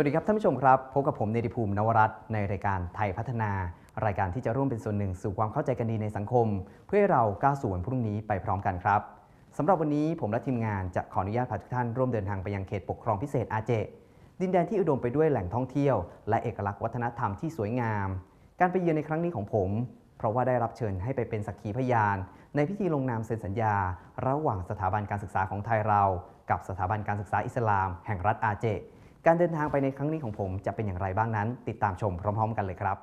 วัสดีครับท่านผู้ชมครับพบกับผมเนติภูมินวรัตน์ในรายการไทยพัฒนา รายการที่จะร่วมเป็นส่วนหนึ่งสู่ความเข้าใจกันดีในสังคม เพื่อให้เราก้าวสู่วันพรุ่งนี้ไปพร้อมกันครับสำหรับวันนี้ผมและทีมงานจะขออนุญาตพาทุกท่านร่วมเดินทางไปยังเขตปกครองพิเศษอาเจ ดินแดนที่อุดมไปด้วยแหล่งท่องเที่ยว และเอกลักษณ์วัฒนธรรมที่สวยงาม การไปเยือนในครั้งนี้ของผม เพราะว่าได้รับเชิญให้ไปเป็นสักขีพยาน ในพิธีลงนามเซ็นสัญญา ระหว่างสถาบันการศึกษาของไทยเรา กับสถาบันการศึกษาอิสลาม แห่งรัฐอาเจ การเดินทางไปในครั้งนี้ของผมจะเป็นอย่างไรบ้างนั้น ติดตามชมพร้อม ๆ กันเลยครับ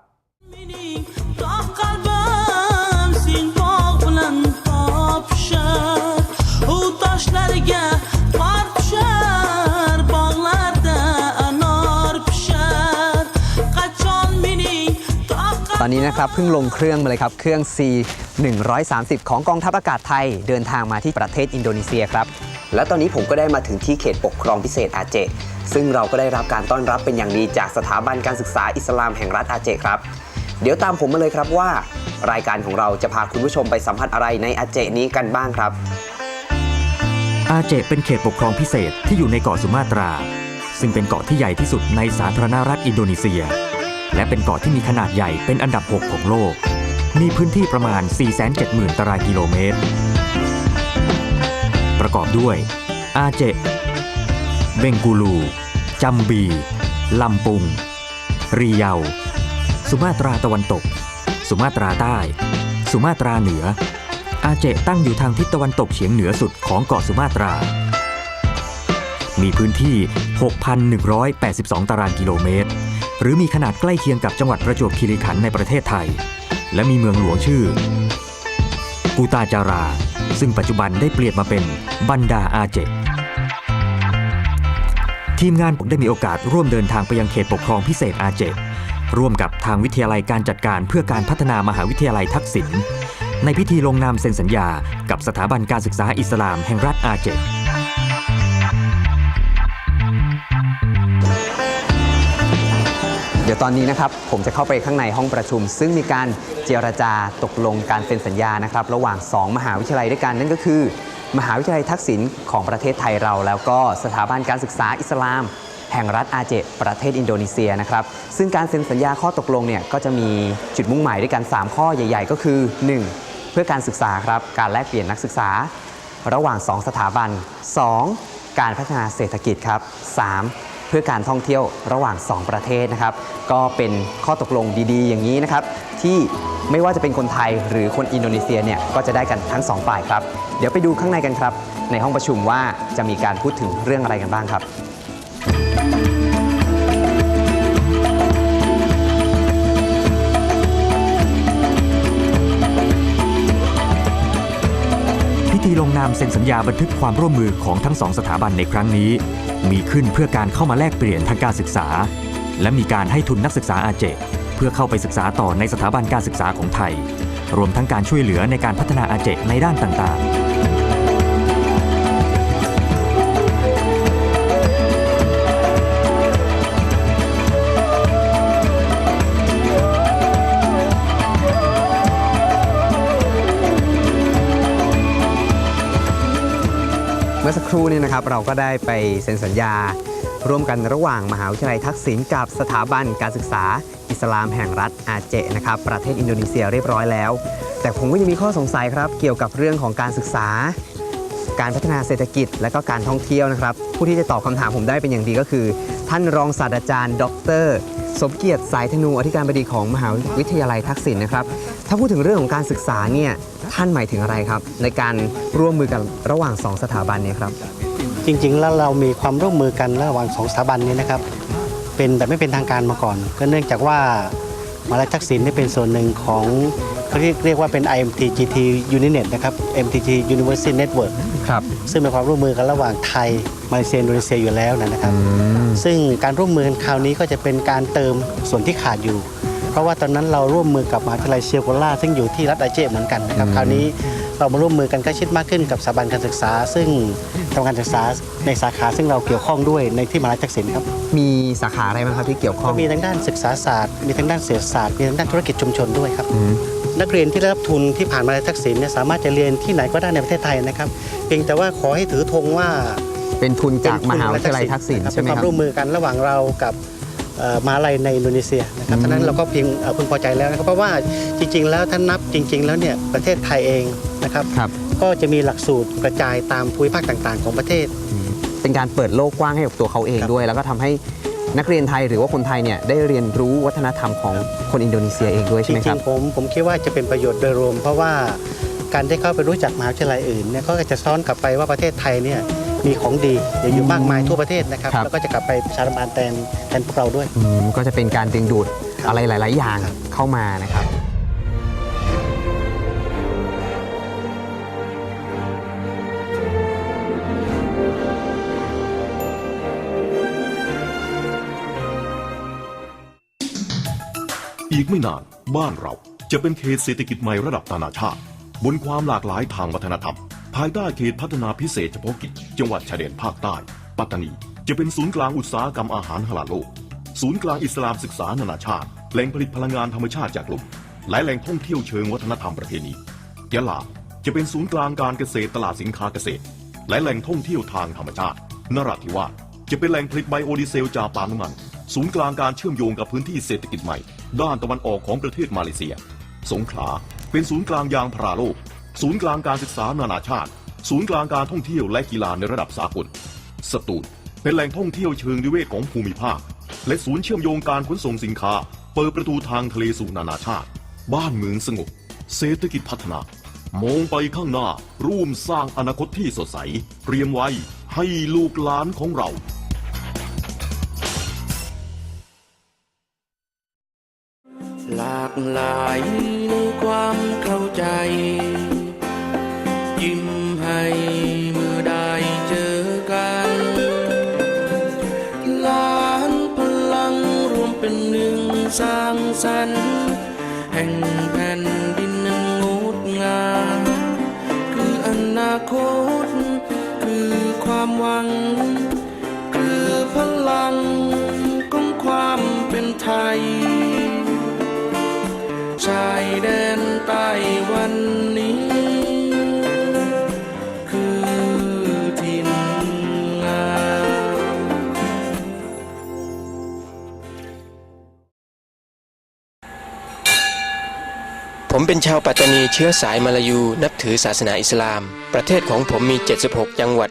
Minik top qalbim sen bog' bilan topishar u toshlarga qor tushar bog'larda anor pishar qachon mening top ตอนนี้นะครับเพิ่งลงเครื่องมาเลยครับ เครื่อง C 130 ของกองทัพอากาศไทย เดินทางมาที่ประเทศอินโดนีเซียครับ และตอนนี้ผมก็ได้มาถึงที่เขตปกครองพิเศษอาเจ ซึ่งเราก็ได้รับการต้อนรับเป็นอย่างดีจากสถาบันการศึกษาอิสลามแห่งรัฐอาเจครับ เดี๋ยวตามผมมาเลยครับว่า รายการของเราจะพาคุณผู้ชมไปสัมผัสอะไรในอาเจนี้กันบ้างครับ อาเจเป็นเขตปกครองพิเศษที่อยู่ในเกาะสุมาตรา ซึ่งเป็นเกาะที่ใหญ่ที่สุดในสาธารณรัฐอินโดนีเซีย และเป็นเกาะที่มีขนาดใหญ่เป็นอันดับ 6 ของโลก มีพื้นที่ประมาณ 470,000 ตารางกิโลเมตร ประกอบด้วยอาเจ เบงกูลูจัมบี ลำปุง รีเยา สุมาตราตะวันตก สุมาตราใต้ สุมาตราเหนือ อาเจตั้งอยู่ทางทิศตะวันตกเฉียงเหนือสุดของเกาะสุมาตรา มีพื้นที่ 6,182 ตารางกิโลเมตร หรือมีขนาดใกล้เคียงกับจังหวัดประจวบคีรีขันธ์ในประเทศไทย และมีเมืองหลวงชื่อกูตาจารา ซึ่งปัจจุบันได้เปลี่ยนมาเป็นบันดาอาเจ ทีมงานผมได้มีโอกาสร่วมเดินทางไปยังเขตปกครองพิเศษอาเจร่วมกับทางวิทยาลัยการจัดการเพื่อการพัฒนามหาวิทยาลัยทักษิณในพิธีลงนามเซ็นสัญญา กับสถาบันการศึกษาอิสลามแห่งรัฐอาเจ เดี๋ยวตอนนี้นะครับผมจะเข้าไปข้างในห้องประชุม ซึ่งมีการเจรจาตกลงการเซ็นสัญญานะครับระหว่าง 2 มหาวิทยาลัยด้วยกันนั่นก็คือ มหาวิทยาลัยทักษิณของประเทศไทยเรา แล้วก็สถาบันการศึกษาอิสลาม แห่งรัฐอาเจประเทศอินโดนีเซียนะครับซึ่งการเซ็นสัญญาข้อตกลงเนี่ยก็จะมีจุดมุ่งหมายด้วยกัน 3 ข้อใหญ่ ๆ ก็คือ 1. เพื่อการศึกษาครับการแลกเปลี่ยนนักศึกษา ระหว่าง 2 สถาบัน 2. การพัฒนาเศรษฐกิจครับ 3. พื่อการท่องเที่ยวระหว่าง 2 ประเทศนะครับ ก็เป็นข้อตกลงดีๆ อย่างนี้นะครับ ที่ไม่ว่าจะเป็นคนไทยหรือคนอินโดนีเซียเนี่ยก็จะได้กันทั้งสองฝ่ายครับ เดี๋ยวไปดูข้างในกันครับ ในห้องประชุมว่าจะมีการพูดถึงเรื่องอะไรกันบ้างครับพิธีลงนามเซ็นสัญญาบันทึกความร่วมมือของทั้งสองสถาบันในครั้งนี้ มีขึ้นเพื่อการเข้ามาแลกเปลี่ยนทางการศึกษา และมีการให้ทุนนักศึกษาอาเจเพื่อเข้าไปศึกษาต่อในสถาบันการศึกษาของไทย รวมทั้งการช่วยเหลือในการพัฒนาอาเจในด้านต่างๆ รู่เนี่ยนะครับเราก็ได้ไปเซ็นสัญญา ร่วมกันระหว่างมหาวิทยาลัยทักษิณกับสถาบันการศึกษา อิสลามแห่งรัฐอาเจนะครับประเทศอินโดนีเซียเรียบร้อยแล้ว แต่ผมก็ยังมีข้อสงสัยครับ เกี่ยวกับเรื่องของการศึกษา การพัฒนาเศรษฐกิจและก็การท่องเที่ยวนะครับ ผู้ที่จะตอบคำถามผมได้เป็นอย่างดีก็คือ ท่านรองศาสตราจารย์ ดร สมเกียรติสายธนูอธิการบดีของมหาวิทยาลัยทักษิณนะครับถ้าพูดถึงเรื่องของการศึกษาเนี่ย ท่านหมายถึงอะไรครับ ในการร่วมมือกันระหว่างสองสถาบันเนี่ยครับ จริงๆ แล้วเรามีความร่วมมือกันระหว่างสองสถาบันนี้นะครับ เป็นแบบไม่เป็นทางการมาก่อน ก็เนื่องจากว่ามหาลัยทักษิณได้เป็นส่วนหนึ่งของเขาเรียกเรียกว่าเป็น IMT GT Uninet นะครับ MTT University Network ครับ ซึ่งเป็นความร่วมมือกันระหว่างไทย มาเลเซียอินโดนีเซียอยู่แล้วนะครับ ซึ่งการร่วมมือกันคราวนี้ก็จะเป็นการเติมส่วนที่ขาดอยู่ เพราะว่าตอนนั้นเราร่วมมือกับมหาวิทยาลัยเชียโกล่าซึ่งอยู่ที่รัฐอาเจเหมือนกันนะครับคราวนี้เรามาร่วมมือกันใกล้ชิดมากขึ้นกับสถาบันการศึกษา ซึ่งทำการศึกษาในสาขาซึ่งเราเกี่ยวข้องด้วยในที่มหาลัยทักษิณครับมีสาขาอะไรบ้างครับที่เกี่ยวข้อก็งมีทั้งด้านศึกษาศาสตร์ มีทั้งด้านเศรษฐศาสตร์มีทั้งด้านธุรกิจชุมชนด้วยครับนักเรียนที่ได้รับทุนที่ผ่านมาในทักษิณเนี่ยสามารถจะเรียนที่ไหนก็ได้ในประเทศไทยนะครับ เพียงแต่ว่าขอให้ถือธงว่า เป็นทุนจากเป็นมหาวิทยาลัยทักษิณนะครับใช่ไหมเป็นคครับวามร่วมมือกันระหว่างเรากับเอ่อ มหาลัยในอินโดนีเซียนะครับอืมฉะนั้นเราก็เพียงเอ่อพึงพอใจแล้วนะครับเพราะว่าจริง ๆ แล้วท่านนับจริง ๆ แล้วเนี่ยประเทศไทยเองนะครับครับก็จะมีหลักสูตรกระจายตามภูมิภาคต่างๆ ของประเทศ เป็นการเปิดโลกกว้างให้กับตัวเขาเองครับด้วย แล้วก็ทำให้นักเรียนไทยหรือว่าคนไทยเนี่ยได้เรียนรู้วัฒนธรรมของคนอินโดนีเซียเองด้วยจใช่ไหมคริรับงๆผมผมคิดว่าจะเป็นประโยชน์โดยรวม เพราะว่าการได้เข้าไปรู้จักมหาวิทยาลัยอื่นเนี่ยก็จะซ้อนกลับไปว่าประเทศไทยเนี่ย มีของดีอยู่มากมายทั่วประเทศนะครับครับ แล้วก็จะกลับไปประชาสัมพันธ์แทนแทนพวกเราด้วย อืมก็จะเป็นการดึงดูดครับอะไรหลาย ๆ อย่างครับ เข้ามานะครับ อีกไม่นานบ้านเราจะเป็นเขตเศรษฐกิจใหม่ระดับนานาชาติ บนความหลากหลายทางวัฒนธรรม ภายใต้เขตพัฒนาพิเศษเฉพาะกิจจังหวัดชายแดนภาคใต้ ปัตตานี จะเป็นศูนย์กลางอุตสาหกรรมอาหารฮาลาลโลก ศูนย์กลางอิสลามศึกษานานาชาติ แหล่งผลิตพลังงานธรรมชาติจากลมและแหล่งท่องเที่ยวเชิงวัฒนธรรมประเพณียะลาจะเป็นศูนย์กลางการเกษตรตลาดสินค้าเกษตร และแหล่งท่องเที่ยวทางธรรมชาตินราธิวาสจะเป็นแหล่งผลิตไบโอดีเซลจากปาล์มน้ำมัน ศูนย์กลางการเชื่อมโยงกับพื้นที่เศรษฐกิจใหม่ ด้านตะวันออกของประเทศมาเลเซีย สงขลาเป็นศูนย์กลางยางพาราโลก ศูนย์กลางการศึกษานานาชาติ ศูนย์กลางการท่องเที่ยวและกีฬาในระดับสากล สตูลเป็นแหล่งท่องเที่ยวเชิงนิเวศของภูมิภาค และศูนย์เชื่อมโยงการขนส่งสินค้า เปิดประตูทางทะเลสู่นานาชาติ บ้านเมืองสงบ เศรษฐกิจพัฒนา มองไปข้างหน้า ร่วมสร้างอนาคตที่สดใส เตรียมไว้ให้ลูกหลานของเราหลากหลายในความเข้าใจ ยิ้มให้เมื่อได้เจอกันล้านพลังรวมเป็นหนึ่งสร้างสรรค์แห่ง ผมเป็นชาวปัตตานีเชื้อสายมาลายูนับถือศาสนาอิสลาม ประเทศของผมมี 76 จังหวัด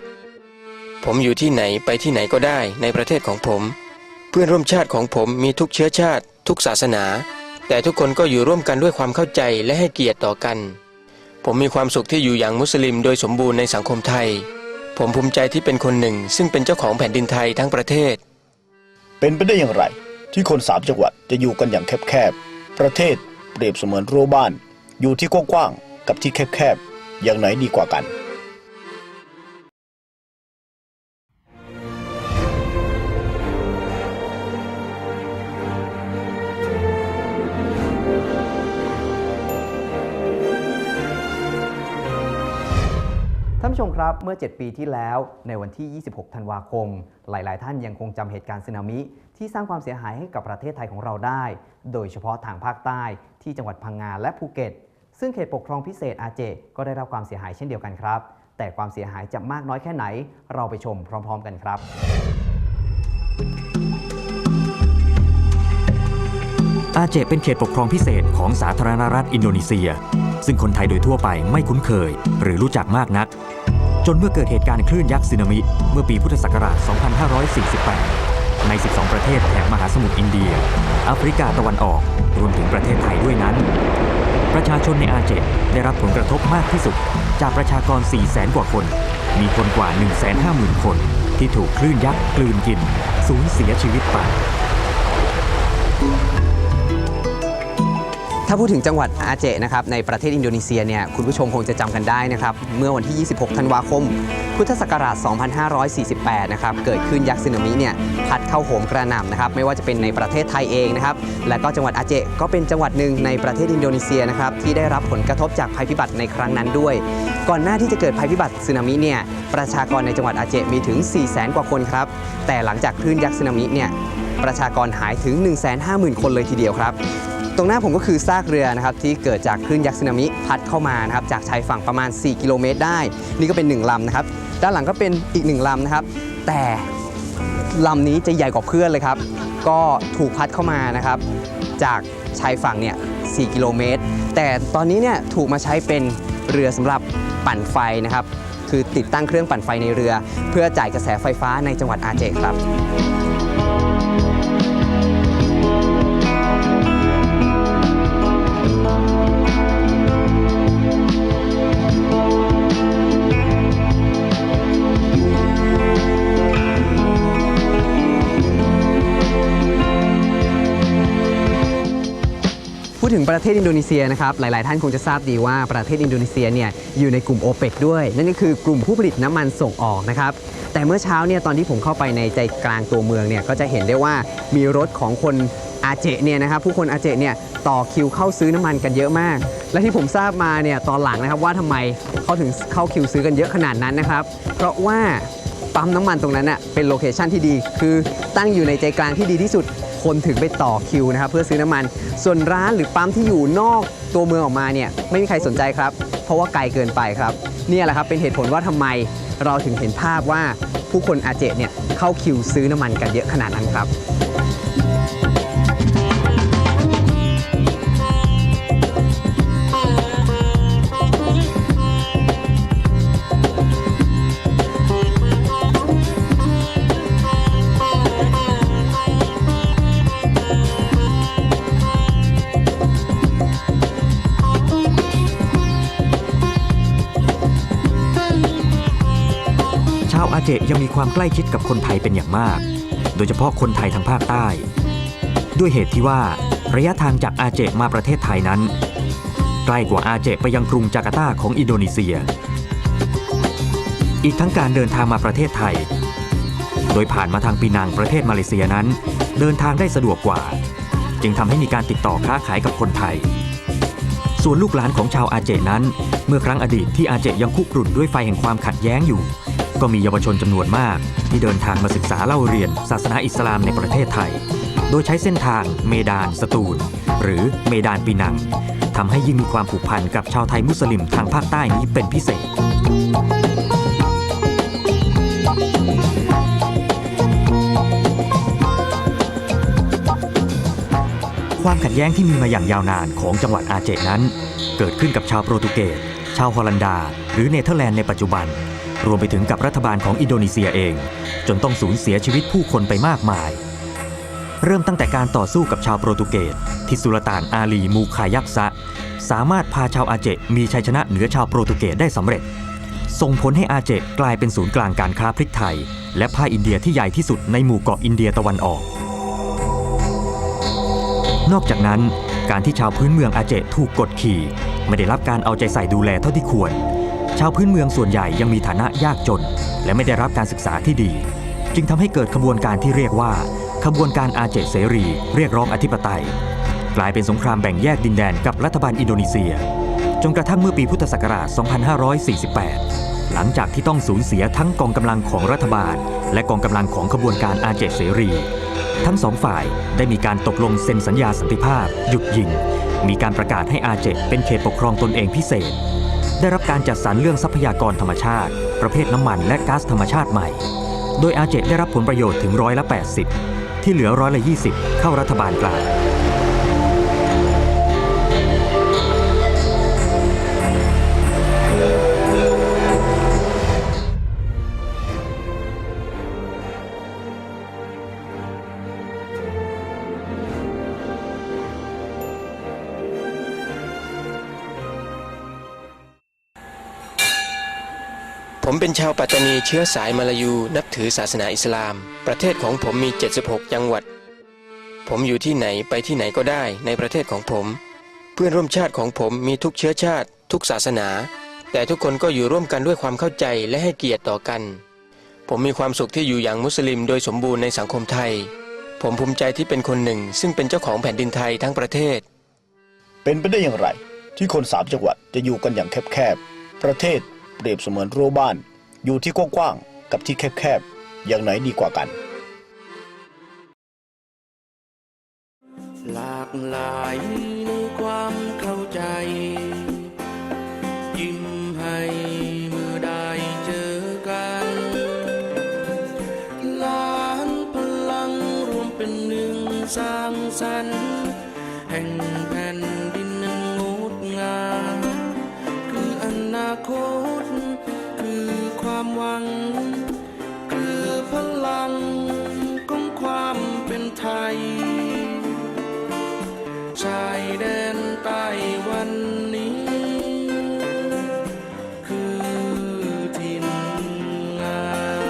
ผมอยู่ที่ไหนไปที่ไหนก็ได้ในประเทศของผม เพื่อนร่วมชาติของผมมีทุกเชื้อชาติ ทุกศาสนา แต่ทุกคนก็อยู่ร่วมกันด้วยความเข้าใจและให้เกียรติต่อกัน ผมมีความสุขที่อยู่อย่างมุสลิมโดยสมบูรณ์ในสังคมไทย ผมภูมิใจที่เป็นคนหนึ่ง ซึ่งเป็นเจ้าของแผ่นดินไทยทั้งประเทศ เป็นไปได้อย่างไร ที่คนสามจังหวัดจะอยู่กันอย่างแคบๆประเทศ เปรียบเสมือนรั้วบ้าน อยู่ที่กว้างๆกับที่แคบๆ อย่างไหนดีกว่ากันท่านผู้ชมครับเมื่อ 7 ปีที่แล้วในวันที่ 26 ธันวาคม หลาย ๆ ท่านยังคงจำเหตุการณ์สึนามิ ที่สร้างความเสียหายให้กับประเทศไทยของเราได้ โดยเฉพาะทางภาคใต้ที่จังหวัดพังงาและภูเก็ต ซึ่งเขตปกครองพิเศษอาเจ ก็ได้รับความเสียหายเช่นเดียวกันครับ แต่ความเสียหายจะมากน้อยแค่ไหน เราไปชมพร้อม ๆ กันครับอาเจเป็นเขตปกครองพิเศษของสาธารณรัฐอินโดนีเซีย ซึ่งคนไทยโดยทั่วไปไม่คุ้นเคย หรือรู้จักมากนัก จนเมื่อเกิดเหตุการณ์คลื่นยักษ์สึนามิ เมื่อปีพุทธศักราช 2548 ใน 12 ประเทศแถบมหาสมุทรอินเดียแอฟริกาตะวันออก รวมถึงประเทศไทยด้วยนั้น ประชาชนในอาเจได้รับผลกระทบมากที่สุด จากประชากร 400,000กว่าคน มีคนกว่า 150,000 คน ที่ถูกคลื่นยักษ์กลืนกิน สูญเสียชีวิตไป ถ้าพูดถึงจังหวัดอาเจนะครับในประเทศอินโดนีเซียเนี่ยคุณผู้ชมคงจะจำกันได้นะครับเมื่อวันที่ 26 ธันวาคม พุทธศักราช 2548 นะครับเกิดขึ้นยักษ์สึนามิเนี่ยพัดเข้าโหมกระหน่ำนะครับไม่ว่าจะเป็นในประเทศไทยเองนะครับและก็จังหวัดอาเจก็เป็นจังหวัดหนึ่งในประเทศอินโดนีเซียนะครับที่ได้รับผลกระทบจากภัยพิบัติในครั้งนั้นด้วย ก่อนหน้าที่จะเกิดภัยพิบัติสึนามิเนี่ยประชากรในจังหวัดอาเจมีถึง 400,000กว่าคนครับแต่หลังจากคลื่นยักษ์สึนามิเนี่ยประชากรหายถึง 150,000 คนเลยทีเดียวครับ ตรงหน้าผมก็คือซากเรือนะครับที่เกิดจากคลื่นยักษ์สึนามิพัดเข้ามานะครับจากชายฝั่งประมาณ 4 กิโลเมตรได้ นี่ก็เป็น1ลำนะครับด้านหลังก็เป็นอีก1ลำนะครับ แต่ลำนี้จะใหญ่กว่าเพื่อนเลยครับ ก็ถูกพัดเข้ามานะครับ จากชายฝั่งเนี่ย 4 กิโลเมตร แต่ตอนนี้เนี่ยถูกมาใช้เป็นเรือสำหรับปั่นไฟนะครับ คือติดตั้งเครื่องปั่นไฟในเรือ เพื่อจ่ายกระแสไฟฟ้าในจังหวัดอาเจครับ พูดถึงประเทศอินโดนีเซียนะครับ หลาย ๆ ท่านคงจะทราบดีว่าประเทศอินโดนีเซียเนี่ยอยู่ในกลุ่มโอเปกด้วย นั่นก็คือกลุ่มผู้ผลิตน้ำมันส่งออกนะครับ แต่เมื่อเช้าเนี่ยตอนที่ผมเข้าไปในใจกลางตัวเมืองเนี่ยก็จะเห็นได้ว่ามีรถของคนอาเจเนี่ยนะครับผู้คนอาเจเนี่ยต่อคิวเข้าซื้อน้ำมันกันเยอะมาก และที่ผมทราบมาเนี่ยตอนหลังนะครับว่าทำไมเขาถึงเข้าคิวซื้อกันเยอะขนาดนั้นนะครับ เพราะว่าปั๊มน้ำมันตรงนั้นน่ะเป็นโลเคชันที่ดี คือตั้งอยู่ในใจกลางที่ดีที่สุด คนถึงไปต่อคิวนะครับเพื่อซื้อน้ำมัน ส่วนร้านหรือปั๊มที่อยู่นอกตัวเมืองออกมาเนี่ยไม่มีใครสนใจครับ เพราะว่าไกลเกินไปครับเนี่ยแหละครับเป็นเหตุผลว่าทำไมเราถึงเห็นภาพว่าผู้คนอาเจเนี่ยเข้าคิวซื้อน้ำมันกันเยอะขนาดนั้นครับ ชาวอาเจยังมีความใกล้ชิดกับคนไทยเป็นอย่างมาก โดยเฉพาะคนไทยทางภาคใต้ ด้วยเหตุที่ว่าระยะทางจากอาเจมาประเทศไทยนั้น ใกล้กว่าอาเจไปยังกรุงจาการ์ตาของอินโดนีเซีย อีกทั้งการเดินทางมาประเทศไทย โดยผ่านมาทางปีนังประเทศมาเลเซียนั้น เดินทางได้สะดวกกว่า จึงทำให้มีการติดต่อค้าขายกับคนไทย ส่วนลูกหลานของชาวอาเจนั้น เมื่อครั้งอดีตที่อาเจยังคุกรุ่นด้วยไฟแห่งความขัดแย้งอยู่ ก็มีเยาวชนจำนวนมาก ที่เดินทางมาศึกษาเล่าเรียน ศาสนาอิสลามในประเทศไทย โดยใช้เส้นทางเมดานสตูล หรือเมดานปีนังทำให้ยิ่งมีความผูกพันกับชาวไทยมุสลิมทางภาคใต้นี้เป็นพิเศษความขัดแย้งที่มีมาอย่างยาวนานของจังหวัดอาเจนั้น เกิดขึ้นกับชาวโปรตุเกส ชาวฮอลันดา หรือเนเธอร์แลนด์ในปัจจุบัน รวมไปถึงกับรัฐบาลของอินโดนีเซียเอง จนต้องสูญเสียชีวิตผู้คนไปมากมาย เริ่มตั้งแต่การต่อสู้กับชาวโปรตุเกสที่สุลต่านอาลีมูคายักซะสามารถพาชาวอาเจมีชัยชนะเหนือชาวโปรตุเกสได้สำเร็จ ส่งผลให้อาเจกลายเป็นศูนย์กลางการค้าพริกไทย และผ้าอินเดียที่ใหญ่ที่สุดในหมู่เกาะอินเดียตะวันออก นอกจากนั้น การที่ชาวพื้นเมืองอาเจถูกกดขี่ ไม่ได้รับการเอาใจใส่ดูแลเท่าที่ควร ชาวพื้นเมืองส่วนใหญ่ยังมีฐานะยากจน และไม่ได้รับการศึกษาที่ดี จึงทำให้เกิดขบวนการที่เรียกว่า ขบวนการอาเจเสรี เรียกร้องอธิปไตย กลายเป็นสงครามแบ่งแยกดินแดนกับรัฐบาลอินโดนีเซีย จนกระทั่งเมื่อปีพุทธศักราช 2548 หลังจากที่ต้องสูญเสียทั้งกองกำลังของรัฐบาล และกองกำลังของขบวนการอาเจเสรี ทั้งสองฝ่ายได้มีการตกลงเซ็นสัญญาสันติภาพ หยุดยิง มีการประกาศให้อาเจเป็นเขตปกครองตนเองพิเศษ ได้รับการจัดสรรเรื่องทรัพยากรธรรมชาติ ประเภทน้ำมันและก๊าซธรรมชาติใหม่ โดยอาเจได้รับผลประโยชน์ถึงร้อยละ 80 ที่เหลือร้อยละ 20 เข้ารัฐบาลกลาง เป็นชาวปัตตานีเชื้อสายมาลายู นับถือศาสนาอิสลาม ประเทศของผมมี 76 จังหวัด ผมอยู่ที่ไหนไปที่ไหนก็ได้ในประเทศของผม เพื่อนร่วมชาติของผมมีทุกเชื้อชาติ ทุกศาสนา แต่ทุกคนก็อยู่ร่วมกันด้วยความเข้าใจและให้เกียรติต่อกัน ผมมีความสุขที่อยู่อย่างมุสลิมโดยสมบูรณ์ในสังคมไทย ผมภูมิใจที่เป็นคนหนึ่ง ซึ่งเป็นเจ้าของแผ่นดินไทยทั้งประเทศ เป็นไปได้อย่างไร ที่คนสามจังหวัดจะอยู่กันอย่างแคบๆประเทศเปรียบเสมือนรั้วบ้าน อยู่ที่กว้างๆกับที่แคบๆ อย่างไหนดีกว่ากัน หลากหลายในความเข้าใจ ยิ้มให้เมื่อได้เจอกันล้านพลังรวมเป็นหนึ่งสร้างสรรค์แห่งแผ่นดินนั้นงดงามคืออนาคต แดนใต้วันนี้ คือถิ่นงาม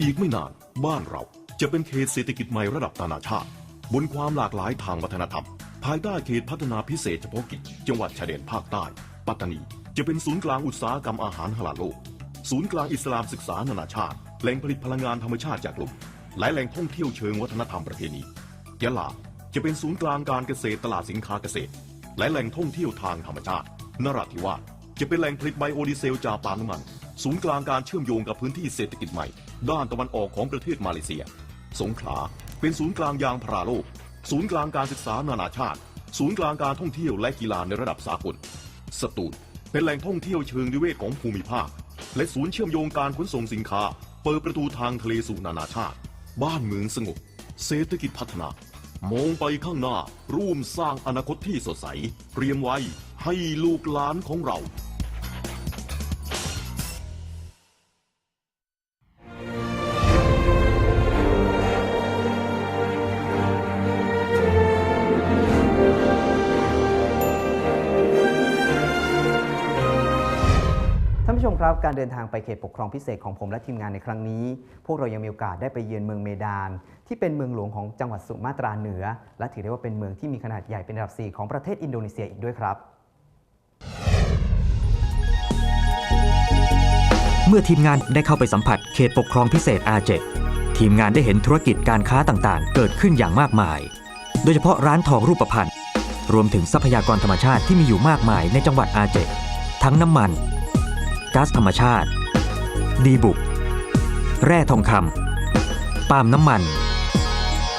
อีกไม่นานบ้านเราจะเป็นเขตเศรษฐกิจใหม่ระดับนานาชาติ บนความหลากหลายทางวัฒนธรรม ภายใต้เขตพัฒนาพิเศษเฉพาะกิจ จังหวัดชายแดนภาคใต้ ปัตตานี จะเป็นศูนย์กลางอุตสาหกรรมอาหารฮลาโลก ศูนย์กลางอิสลามศึกษานานาชาติ แหล่งผลิตพลังงานธรรมชาติจากลมและแหล่งท่องเที่ยวเชิงวัฒนธรรมประเพณียะลาจะเป็นศูนย์กลางการเกษตรตลาดสินค้าเกษตร และแหล่งท่องเที่ยวทางธรรมชาตินราธิวาสจะเป็นแหล่งผลิตไบโอดีเซลจากปาล์มน้ำมัน ศูนย์กลางการเชื่อมโยงกับพื้นที่เศรษฐกิจใหม่ ด้านตะวันออกของประเทศมาเลเซีย สงขลาเป็นศูนย์กลางยางพาราโลก ศูนย์กลางการศึกษานานาชาติ ศูนย์กลางการท่องเที่ยวและกีฬาในระดับสากล สตูลเป็นแหล่งท่องเที่ยวเชิงนิเวศของภูมิภาค และศูนย์เชื่อมโยงการขนส่งสินค้า เปิดประตูทางทะเลสู่นานาชาติ บ้านเมืองสงบ เศรษฐกิจพัฒนามองไปข้างหน้าร่วมสร้างอนาคตที่สดใส เตรียมไว้ให้ลูกหลานของเรา ครับ การเดินทางไปเขตปกครองพิเศษของผมและทีมงานในครั้งนี้ พวกเรายังมีโอกาสได้ไปเยือนเมืองเมดาน ที่เป็นเมืองหลวงของจังหวัดสุมาตราเหนือ และถือได้ว่าเป็นเมืองที่มีขนาดใหญ่เป็นอันดับ 4 ของประเทศอินโดนีเซียอีกด้วยครับ เมื่อทีมงานได้เข้าไปสัมผัสเขตปกครองพิเศษอาเจทีมงานได้เห็นธุรกิจการค้าต่างๆ เกิดขึ้นอย่างมากมาย โดยเฉพาะร้านทองรูปพรรณรวมถึงทรัพยากรธรรมชาติที่มีอยู่มากมายในจังหวัดอาเจทั้งน้ำมัน ก๊าซธรรมชาติ ดีบุก แร่ทองคำปาล์มน้ำมัน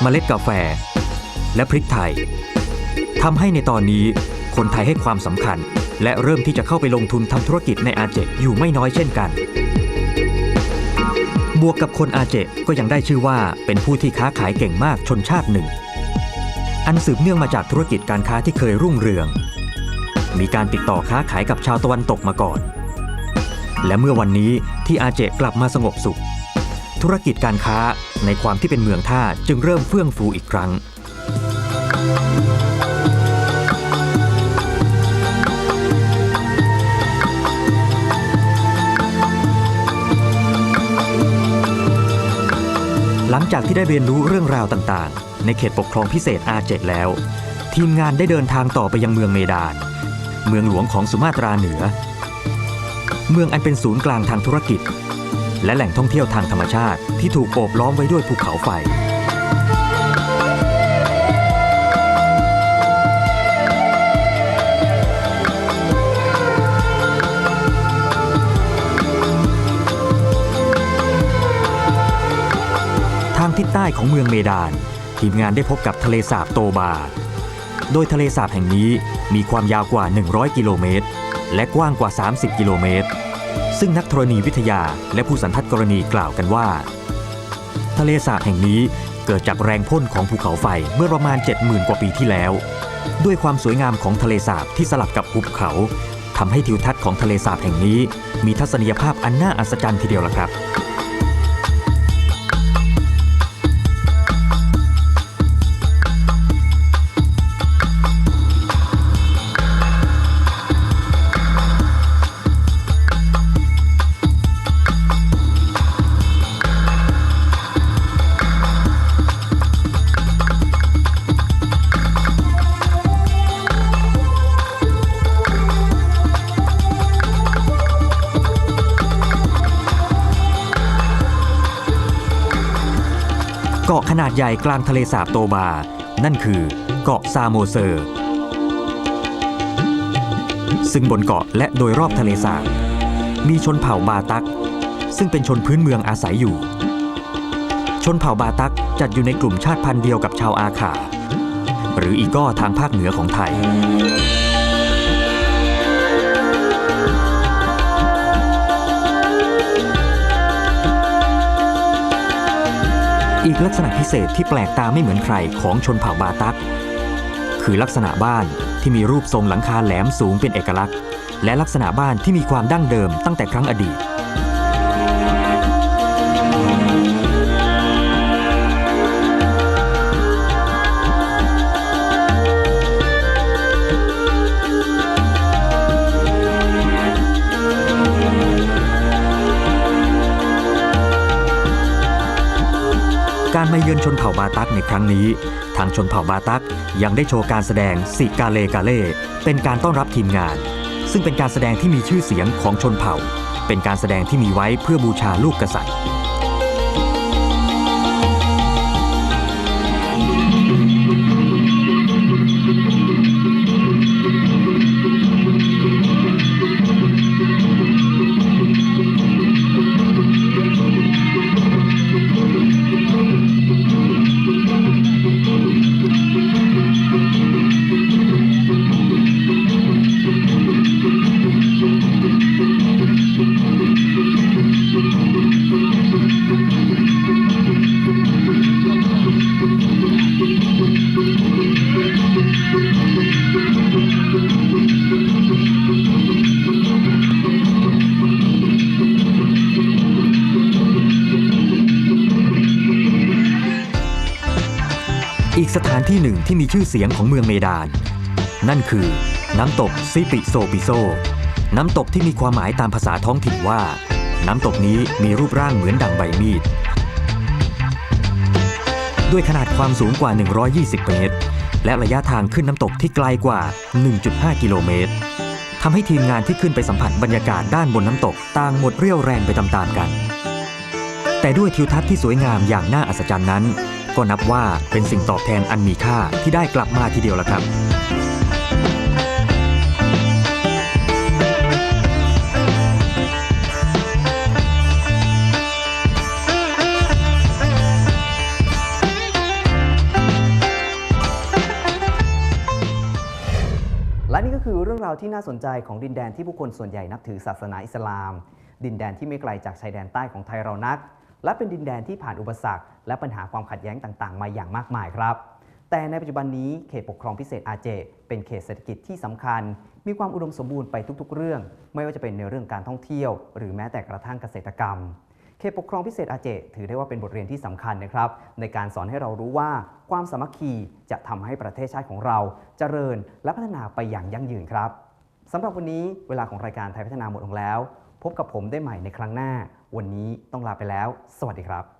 เมล็ดกาแฟ และพริกไทยทำให้ในตอนนี้คนไทยให้ความสำคัญ และเริ่มที่จะเข้าไปลงทุนทำธุรกิจในอาเจอยู่ไม่น้อยเช่นกัน บวกกับคนอาเจก็ยังได้ชื่อว่าเป็นผู้ที่ค้าขายเก่งมากชนชาติหนึ่ง อันสืบเนื่องมาจากธุรกิจการค้าที่เคยรุ่งเรืองมีการติดต่อค้าขายกับชาวตะวันตกมาก่อน และเมื่อวันนี้ที่อาเจกลับมาสงบสุข ธุรกิจการค้าในความที่เป็นเมืองท่าจึงเริ่มเฟื่องฟูอีกครั้ง หลังจากที่ได้เรียนรู้เรื่องราวต่างๆ ในเขตปกครองพิเศษอาเจแล้ว ทีมงานได้เดินทางต่อไปยังเมืองเมดาน เมืองหลวงของสุมาตราเหนือ เมืองอันเป็นศูนย์กลางทางธุรกิจ และแหล่งท่องเที่ยวทางธรรมชาติที่ถูกโอบล้อมไว้ด้วยภูเขาไฟ ทางทิศใต้ของเมืองเมดาน ทีมงานได้พบกับทะเลสาบโตบา โดยทะเลสาบแห่งนี้มีความยาวกว่า 100 กิโลเมตร และกว้างกว่า 30 กิโลเมตร ซึ่งนักธรณีวิทยาและผู้สันทัดกรณีกล่าวกันว่า ทะเลสาบแห่งนี้เกิดจากแรงพ่นของภูเขาไฟเมื่อประมาณ 70,000 กว่าปีที่แล้ว ด้วยความสวยงามของทะเลสาบที่สลับกับภูเขาทำให้ทิวทัศน์ของทะเลสาบแห่งนี้ มีทัศนียภาพอันน่าอัศจรรย์ทีเดียวล่ะครับาดใหญ่กลางทะเลสาบโตบา นั่นคือเกาะซาโมเซอร์ ซึ่งบนเกาะและโดยรอบทะเลสาบ มีชนเผ่าบาตัก ซึ่งเป็นชนพื้นเมืองอาศัยอยู่ ชนเผ่าบาตักจัดอยู่ในกลุ่มชาติพันธุ์เดียวกับชาวอาขา หรืออีก้อทางภาคเหนือของไทย อีกลักษณะพิเศษที่แปลกตาไม่เหมือนใครของชนเผ่าบาตัก คือลักษณะบ้านที่มีรูปทรงหลังคาแหลมสูงเป็นเอกลักษณ์ และลักษณะบ้านที่มีความดั้งเดิมตั้งแต่ครั้งอดีต เยือนชนเผ่าบาตักในครั้งนี้ ทางชนเผ่าบาตักยังได้โชว์การแสดงสิกาเลกาเล่เป็นการต้อนรับทีมงาน ซึ่งเป็นการแสดงที่มีชื่อเสียงของชนเผ่า เป็นการแสดงที่มีไว้เพื่อบูชาลูกกษัตริย์ กสถานที่หนึ่งที่มีชื่อเสียงของเมืองเมดาน นั่นคือ น้ำตกซิปิโซปิโซ น้ำตกที่มีความหมายตามภาษาท้องถิ่นว่า น้ำตกนี้มีรูปร่างเหมือนดังใบมีด ด้วยขนาดความสูงกว่า 120 เมตร และระยะทางขึ้นน้ำตกที่ไกลกว่า 1.5 กิโลเมตรทำให้ทีมงานที่ขึ้นไปสัมผัสบรรยากาศด้านบนน้ำตกต่างหมดเรี่ยวแรงไปตามๆกัน แต่ด้วยทิวทัศน์ที่สวยงามอย่างน่าอัศจรรย์นั้น ก็นับว่าเป็นสิ่งตอบแทนอันมีค่าที่ได้กลับมาทีเดียวละครับและนี่ก็คือเรื่องราวที่น่าสนใจของดินแดนที่ผู้คนส่วนใหญ่นับถือศาสนาอิสลาม ดินแดนที่ไม่ไกลจากชายแดนใต้ของไทยเรานัก และเป็นดินแดนที่ผ่านอุปสรรค และปัญหาความขัดแย้งต่างๆ มาอย่างมากมายครับ แต่ในปัจจุบันนี้เขตปกครองพิเศษอาเจ เป็นเขตเศรษฐกิจที่สำคัญ มีความอุดมสมบูรณ์ไปทุกๆ เรื่อง ไม่ว่าจะเป็นในเรื่องการท่องเที่ยว หรือแม้แต่กระทั่งเกษตรกรรมเขตปกครองพิเศษอาเจถือได้ว่าเป็นบทเรียนที่สำคัญนะครับ ในการสอนให้เรารู้ว่าความสามัคคีจะทำให้ประเทศชาติของเราเจริญและพัฒนาไปอย่างยั่งยืนครับสำหรับวันนี้เวลาของรายการไทยพัฒนาหมดลงแล้ว พบกับผมได้ใหม่ในครั้งหน้า วันนี้ต้องลาไปแล้ว สวัสดีครับ